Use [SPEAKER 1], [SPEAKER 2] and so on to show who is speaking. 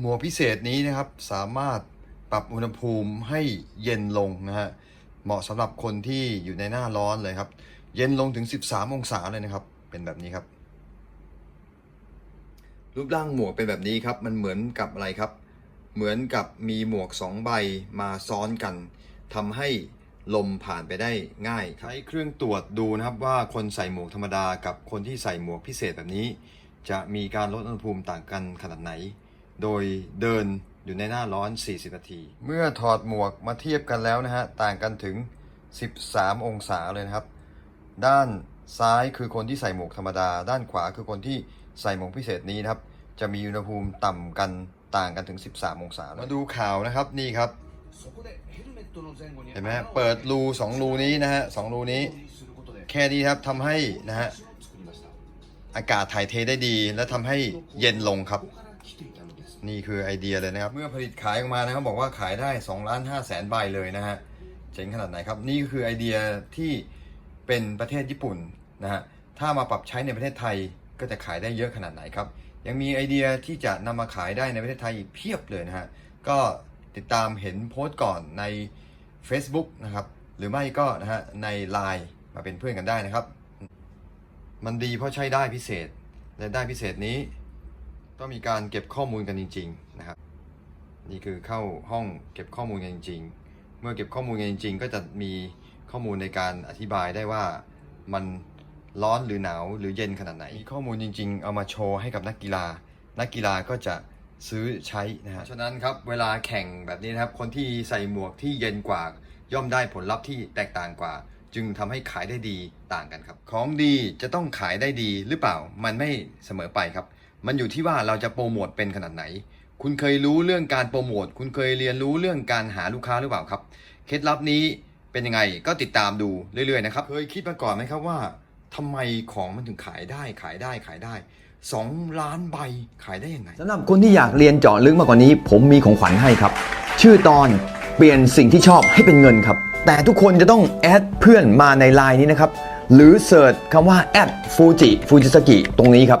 [SPEAKER 1] หมวกพิเศษนี้นะครับสามารถปรับอุณหภูมิให้เย็นลงนะฮะเหมาะสำหรับคนที่อยู่ในหน้าร้อนเลยครับ เย็นลงถึง 13 องศาเลยนะครับ เป็นแบบนี้ครับ รูปร่างหมวกเป็นแบบนี้ครับ มันเหมือนกับอะไรครับ เหมือนกับมีหมวกสองใบมาซ้อนกันทำให้ลมผ่านไปได้ง่ายใช้เครื่องตรวจดูนะครับว่าคนใส่หมวกธรรมดากับคนที่ใส่หมวกพิเศษแบบนี้ จะมีการลดอุณหภูมิต่างกันขนาดไหน โดยเดินอยู่ในหน้าร้อน 40 นาที เมื่อถอดหมวกมาเทียบกันแล้วนะฮะ ต่างกันถึง 13 องศาเลยนะครับ ด้านซ้ายคือคนที่ใส่หมวกธรรมดา ด้านขวาคือคนที่ใส่หมวกพิเศษนี้นะครับ จะมีอุณหภูมิต่ำกันต่างกันถึง 13 องศา มาดูข่าวนะครับนี่ครับ เห็นไหมฮะเปิดรูสองรูนี้นะฮะสองรูนี้ แค่นี้ครับทำให้นะฮะอากาศถ่ายเทได้ดีและทำให้เย็นลงครับ นี่คือไอเดียเลยนะครับ เมื่อผลิตขายออกมานะครับ บอกว่าขายได้2ล้าน5แสนใบเลยนะฮะเจ๋งขนาดไหนครับ นี่คือไอเดียที่เป็นประเทศญี่ปุ่นนะฮะถ้ามาปรับใช้ในประเทศไทยก็จะขายได้เยอะขนาดไหนครับ ยังมีไอเดียที่จะนำมาขายได้ในประเทศไทยอีกเพียบเลยนะฮะก็ติดตามเห็นโพสต์ก่อนใน Facebook นะครับหรือไม่ก็นะฮะใน Line มาเป็นเพื่อนกันได้นะครับ มันดีเพราะใช้ได้พิเศษและได้พิเศษนี้ ต้องมีการเก็บข้อมูลกันจริงๆนะครับนี่คือเข้าห้องเก็บข้อมูลกันจริง ๆ เมื่อเก็บข้อมูลกันจริง ๆ ก็จะมีข้อมูลในการอธิบายได้ว่ามันร้อนหรือหนาวหรือเย็นขนาดไหน มีข้อมูลจริง ๆ เอามาโชว์ให้กับนักกีฬา นักกีฬาก็จะซื้อใช้นะฮะ ฉะนั้นครับเวลาแข่งแบบนี้นะครับ คนที่ใส่หมวกที่เย็นกว่า ย่อมได้ผลลัพธ์ที่แตกต่างกว่า จึงทำให้ขายได้ดีต่างกันครับ ของดีจะต้องขายได้ดีหรือเปล่ามันไม่เสมอไปครับ มันอยู่ที่ว่าเราจะโปรโมทเป็นขนาดไหน คุณเคยรู้เรื่องการโปรโมท คุณเคยเรียนรู้เรื่องการหาลูกค้าหรือเปล่าครับ เคล็ดลับนี้เป็นยังไงก็ติดตามดูเรื่อยๆนะครับ เคยคิดมาก่อนไหมครับว่าทำไมของมันถึงขายได้ขายได้ขายได้2ล้านใบขายได้ยังไง
[SPEAKER 2] สำหรับคนที่อยากเรียนเจาะลึกมากกว่านี้ ผมมีของขวัญให้ครับ ชื่อตอนเปลี่ยนสิ่งที่ชอบให้เป็นเงินครับ แต่ทุกคนจะต้องแอดเพื่อนมาในไลน์นี้นะครับ หรือเสิร์ชคำว่าแอดฟูจิฟูจิสกิตรงนี้ครับ